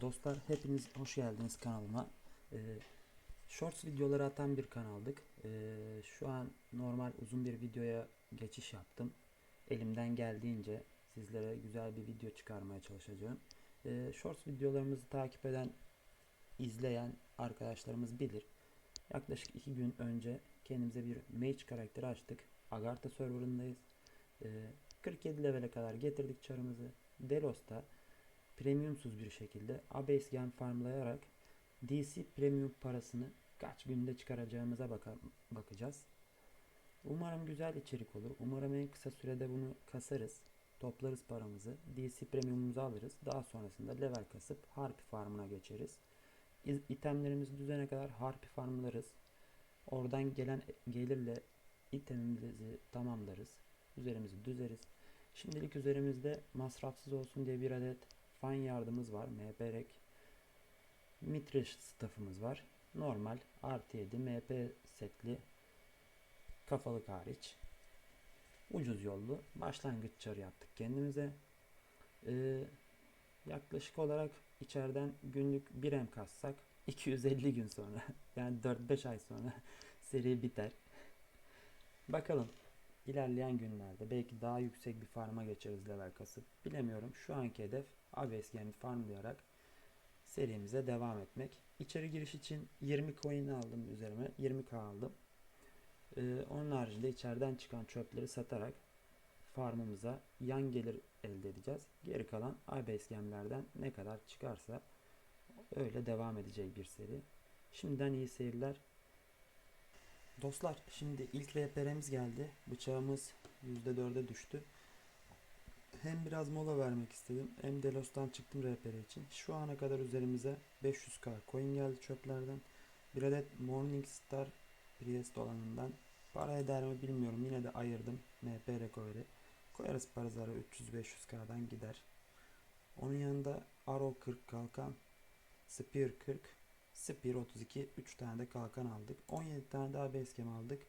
Dostlar hepiniz hoş geldiniz kanalıma. Ee, shorts videoları atan bir kanaldık. Ee, şu an normal uzun bir videoya geçiş yaptım. Elimden geldiğince sizlere güzel bir video çıkarmaya çalışacağım. Ee, shorts videolarımızı takip eden, izleyen arkadaşlarımız bilir. Yaklaşık iki gün önce kendimize bir mage karakteri açtık. Agartha serverındayız. Ee, 47 level'e kadar getirdik çarımızı. Delos'ta premiumsuz bir şekilde Abase Gen farmlayarak DC premium parasını kaç günde çıkaracağımıza baka- bakacağız. Umarım güzel içerik olur. Umarım en kısa sürede bunu kasarız. Toplarız paramızı. DC premiumumuzu alırız. Daha sonrasında level kasıp harpi farmına geçeriz. İz- itemlerimizi düzene kadar harpi farmlarız. Oradan gelen gelirle itemimizi tamamlarız. Üzerimizi düzeriz. Şimdilik üzerimizde masrafsız olsun diye bir adet fan yardımımız var. MPREK. Mitriş staffımız var. Normal artı 7 MP setli kafalık hariç. Ucuz yollu başlangıç çarı yaptık kendimize. Ee, yaklaşık olarak içeriden günlük 1 M kassak 250 gün sonra yani 4-5 ay sonra seri biter. Bakalım ilerleyen günlerde belki daha yüksek bir farma geçeriz level kasıp. Bilemiyorum. Şu anki hedef Aves Game farmlayarak serimize devam etmek. İçeri giriş için 20 coin aldım üzerime. 20k aldım. Ee, onun haricinde içeriden çıkan çöpleri satarak farmımıza yan gelir elde edeceğiz. Geri kalan Abase gemlerden ne kadar çıkarsa öyle devam edecek bir seri. Şimdiden iyi seyirler. Dostlar şimdi ilk RPR'miz geldi. Bıçağımız %4'e düştü. Hem biraz mola vermek istedim hem Delos'tan çıktım RPR için. Şu ana kadar üzerimize 500k coin geldi çöplerden. Bir adet Morningstar Priest olanından. Para eder mi bilmiyorum. Yine de ayırdım. MPR coin'i. Koyarız parazara 300-500k'dan gider. Onun yanında Arrow 40 kalkan. Spear 40. Spear 32. 3 tane de kalkan aldık. 17 tane daha basecam aldık.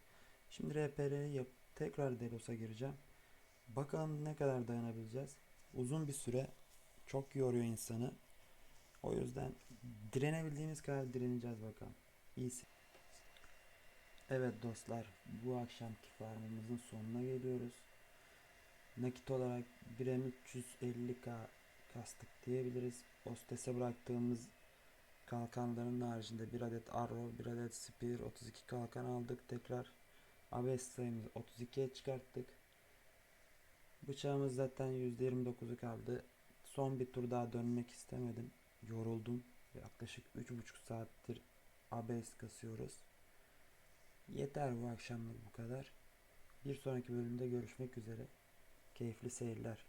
Şimdi RPR'yi yap tekrar Delos'a gireceğim. Bakalım ne kadar dayanabileceğiz. Uzun bir süre çok yoruyor insanı. O yüzden direnebildiğimiz kadar direneceğiz bakalım. İyisi. Evet dostlar bu akşamki farmımızın sonuna geliyoruz. Nakit olarak 1'e 350k kastık diyebiliriz. Hostese bıraktığımız kalkanların haricinde bir adet arrow, bir adet spear, 32 kalkan aldık. Tekrar ABS sayımızı 32'ye çıkarttık. Bıçağımız zaten %29'u kaldı. Son bir tur daha dönmek istemedim. Yoruldum. Yaklaşık 3,5 saattir ABS kasıyoruz. Yeter bu akşamlık bu kadar. Bir sonraki bölümde görüşmek üzere. Keyifli seyirler.